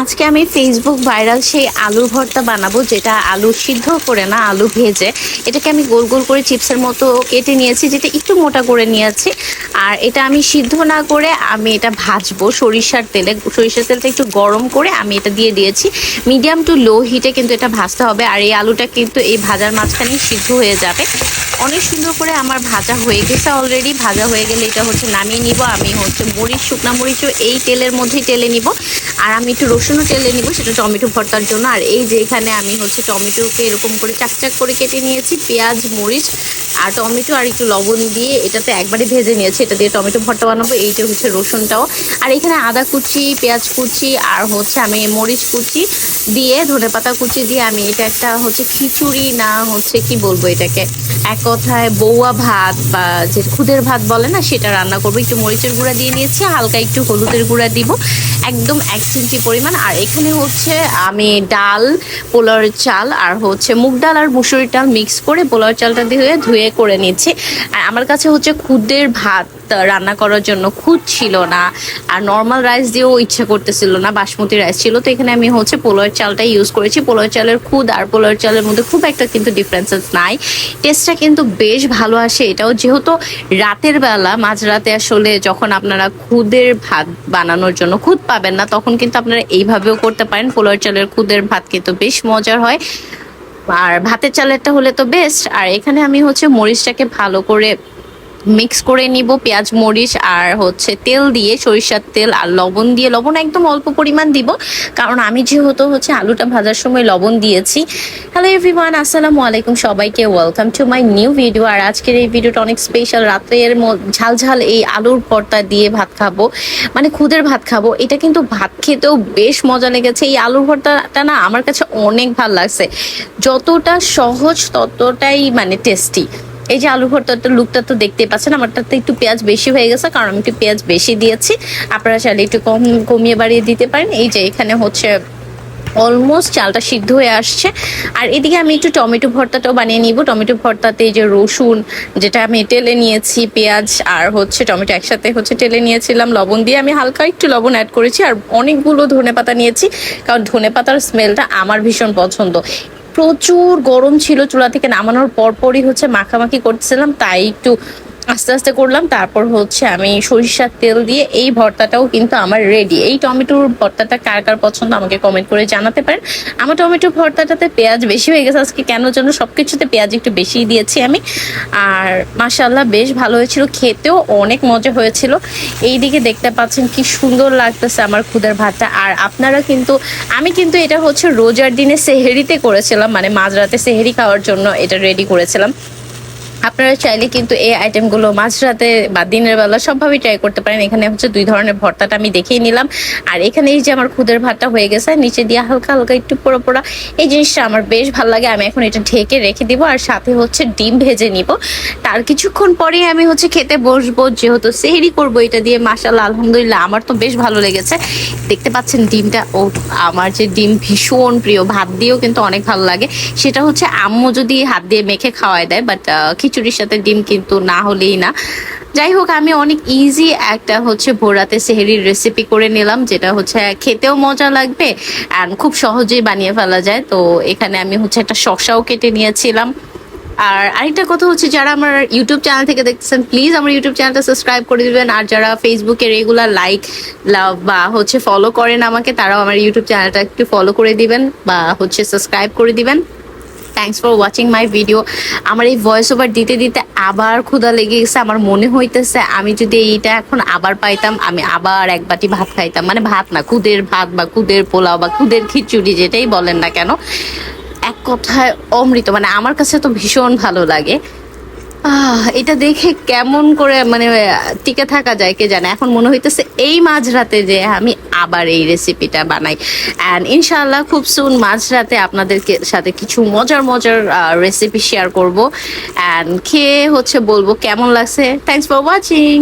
আজকে আমি Facebook viral সেই আলুর ভর্তা বানাবো, যেটা আলু সিদ্ধ করে না, আলু ভেজে। এটাকে আমি গোল গোল করে চিপসের মতো কেটে নিয়েছি, যেটা একটু মোটা করে নিয়েছি। আর এটা আমি সিদ্ধ না করে আমি এটা ভাজবো সরিষার তেলে। সরিষার তেলটা একটু গরম করে আমি এটা দিয়ে দিয়েছি। মিডিয়াম টু লো হিটে কিন্তু এটা ভাজতে হবে, আর এই আলুটা কিন্তু এই ভাজার মাঝখানেই সিদ্ধ হয়ে যাবে। অনেক সুন্দর করে আমার ভাজা হয়ে গেছে অলরেডি ভাজা হয়ে গেলে এটা হচ্ছে নামিয়ে নিব। আমি হচ্ছে মরিচ, শুকনা মরিচও এই তেলের মধ্যেই তেলে নিব। আর আমি একটু রসুনও তেলে নিব, সেটা টমেটো ভর্তার জন্য। আর এই যে এখানে আমি হচ্ছে টমেটোকে এরকম করে চাকচাক করে কেটে নিয়েছি, পেঁয়াজ, মরিচ আর টমেটো আর একটু লবণ দিয়ে এটাতে একবারে ভেজে নিয়েছি। এটা দিয়ে টমেটো ভর্তা বানাবো, এইটা হচ্ছে রসুনটাও। আর এখানে আদা কুচি, পেঁয়াজ কুচি আর হচ্ছে আমি মরিচ কুচি দিয়ে, ধনে পাতা কুচি দিয়ে আমি এটা একটা হচ্ছে খিচুড়ি না হচ্ছে কি বলব এটাকে? এক কথায় বৌয়া ভাত বা যে খুদের ভাত বলে না, সেটা রান্না করব। একটু মরিচের গুঁড়া দিয়ে নিয়েছি, হালকা একটু হলুদের গুঁড়া দিব। একদম এক চিমটি পরিমাণ। আর এখানে হচ্ছে আমি ডাল পোলার চাল আর হচ্ছে মুগ ডাল আর মুসুরির ডাল মিক্স করে পোলার চালটা দিয়ে ধুয়ে করে নিচ্ছি। আর আমার কাছে হচ্ছে খুদের ভাত রান্না করার জন্য খুদ ছিল না। আর নর্মাল রাইস দিয়েও ইচ্ছা করতেছিল না, বাসমতি রাইস ছিল। তো এখানে আমি হচ্ছে পোলার চালটাই ইউজ করেছি। পোলার চালের খুদ আর পোলার চালের মধ্যে খুব একটা কিন্তু ডিফারেন্সেস নাই। টেস্টটা কিন্তু বেশ ভালো আসে। এটাও যেহেতু রাতের বেলা, মাঝরাতে আসলে যখন আপনারা খুদের ভাত বানানোর জন্য খুদ পাবেন না, তখন কিন্তু আপনারা এইভাবেও করতে পারেন। পোলার চালের খুদের ভাত কিন্তু বেশ মজার হয়। আর ভাতের চালেরটা হলে তো বেস্ট আর এখানে আমি হচ্ছে মরিচটাকে ভালো করে মিক্স করে নিব পেঁয়াজ, মরিচ আর হচ্ছে তেল দিয়ে সরিষার তেল আর লবণ দিয়ে। লবণ একদম অল্প পরিমাণ দিব, কারণ আমি যেহেতু হচ্ছে আলুটা ভাজার সময় লবণ দিয়েছি। হ্যালো এভরিওয়ান আসসালামু আলাইকুম সবাইকে। Welcome to my new video আর আজকের এই ভিডিওটা অনেক স্পেশাল রাত্রের ম- ঝাল ঝাল এই আলুর ভর্তা দিয়ে ভাত খাব মানে খুদের ভাত খাব। এটা কিন্তু ভাত খেতেও বেশ মজা লেগেছে। এই আলুর ভর্তাটা না আমার কাছে অনেক ভালো লাগছে। যতটা সহজ ততটাই মানে টেস্টি এই যে আলু ভর্তাটা লুকটা তো দেখতেই পাচ্ছেন, আমারটাতে একটু পেঁয়াজ বেশি হয়ে গেছে, কারণ আমি একটু পেঁয়াজ বেশি দিয়েছি। আপনারা চাইলে একটু কম কমিয়ে বাড়িয়ে দিতে পারেন। এই যে এখানে হচ্ছে অলমোস্ট চালটা সিদ্ধ হয়ে আসছে। আর এদিকে আমি একটু টমেটো ভর্তাটাও বানিয়ে নিব। টমেটো ভর্তাতে যে রসুন, যেটা আমি টেলে নিয়েছি, পেঁয়াজ আর হচ্ছে টমেটো একসাথে হচ্ছে টেলে নিয়েছিলাম, লবণ দিয়ে আমি হালকা একটু লবণ অ্যাড করেছি। আর অনেকগুলো ধনে পাতা নিয়েছি, কারণ ধনে পাতার স্মেলটা আমার ভীষণ পছন্দ। প্রচুর গরম ছিল চুলা থেকে নামানোর পরপরই হচ্ছে মাখামাখি করছিলাম তাই একটু আস্তে আস্তে করলাম। তারপর হচ্ছে আমি সরিষার তেল দিয়ে এই ভর্তাটাও কিন্তু আমার রেডি এই টমেটোর ভর্তাটা কার কার পছন্দ আমাকে কমেন্ট করে জানাতে পারেন। আমার টমেটো ভর্তাটাতে পেঁয়াজ বেশি হয়ে গেছে। আজকে কেন যেন সব কিছুতে পেঁয়াজ একটু বেশি দিয়েছি আমি। আর মাসাল্লাহ বেশ ভালো হয়েছিল। খেতেও অনেক মজা হয়েছিল। এই দিকে দেখতে পাচ্ছেন কি সুন্দর লাগতেছে আমার খুদের ভাতটা। আর আপনারা কিন্তু, আমি কিন্তু এটা হচ্ছে রোজার দিনে সেহেরিতে করেছিলাম। মানে মাঝরাতে সেহেরি খাওয়ার জন্য এটা রেডি করেছিলাম। আপনারা চাইলে কিন্তু এই আইটেমগুলো মাঝরাতে বা দিনের বেলা সবভাবেই ট্রাই করতে পারেন। এখানে হচ্ছে দুই ধরনের ভর্তাটা আমি দেখিয়ে নিলাম। আর এখানে এই যে আমার খুদের ভাতটা হয়ে গেছে, নিচে দিয়ে হালকা হালকা একটু পোড়া পোড়া। এই জিনিসটা আমার বেশ ভালো লাগে, আমি এখন এটা ঢেকে রেখে দিব আর সাথে হচ্ছে ডিম ভেজে নিব। তার কিছুক্ষণ পরে আমি হচ্ছে খেতে বসবো, যেহেতু সেহেরি করব এটা দিয়ে মাসাল্লাহ আলহামদুলিল্লাহ, আমার তো বেশ ভালো লেগেছে। দেখতে পাচ্ছেন ডিমটা, ও আমার যে ডিম ভীষণ প্রিয়, ভাত দিয়েও কিন্তু অনেক ভালো লাগে। সেটা হচ্ছে আম্মু যদি হাত দিয়ে মেখে খাওয়ায় দেয় বাট খিচুড়ির সাথে ডিম কিন্তু না হলেই না। যাই হোক, আমি অনেক ইজি একটা হচ্ছে ভোরাতে সেহেরির রেসিপি করে নিলাম, যেটা হচ্ছে খেতেও মজা লাগবে অ্যান্ড খুব সহজেই বানিয়ে ফেলা যায়। তো এখানে আমি হচ্ছে একটা শসাও কেটে নিয়েছিলাম। আর আরেকটা কথা হচ্ছে, যারা আমার ইউটিউব চ্যানেল থেকে দেখতেছেন প্লিজ আমার ইউটিউব চ্যানেলটা সাবস্ক্রাইব করে দিবেন। আর যারা ফেসবুকে রেগুলার লাইক লাভ বা হচ্ছে ফলো করেন আমাকে, তারাও আমার ইউটিউব চ্যানেলটা একটু ফলো করে দিবেন বা হচ্ছে সাবস্ক্রাইব করে দিবেন। Thanks for watching my video আমার এই ভয়েস ওভার দিতে দিতে আবার ক্ষুধা লেগে গেছে, আমার মনে হইতেছে আমি যদি এইটা এখন আবার পাইতাম, আমি আবার এক বাটি ভাত খাইতাম। মানে ভাত না, খুদের ভাত বা খুদের পোলাও বা খুদের খিচুড়ি যেটাই বলেন না কেন, এক কথায় অমৃত। মানে আমার কাছে তো ভীষণ ভালো লাগে। এটা দেখে কেমন করে মানে টিকে থাকা যায় কে জানে। এখন মনে হইতেছে এই মাঝরাতে যে আমি আবার এই রেসিপিটা বানাই। অ্যান্ড ইনশাল্লাহ খুব সুন মাঝরাতে আপনাদের সাথে কিছু মজার মজার রেসিপি শেয়ার করব। অ্যান্ড খেয়ে হচ্ছে বলব কেমন লাগছে। Thanks for watching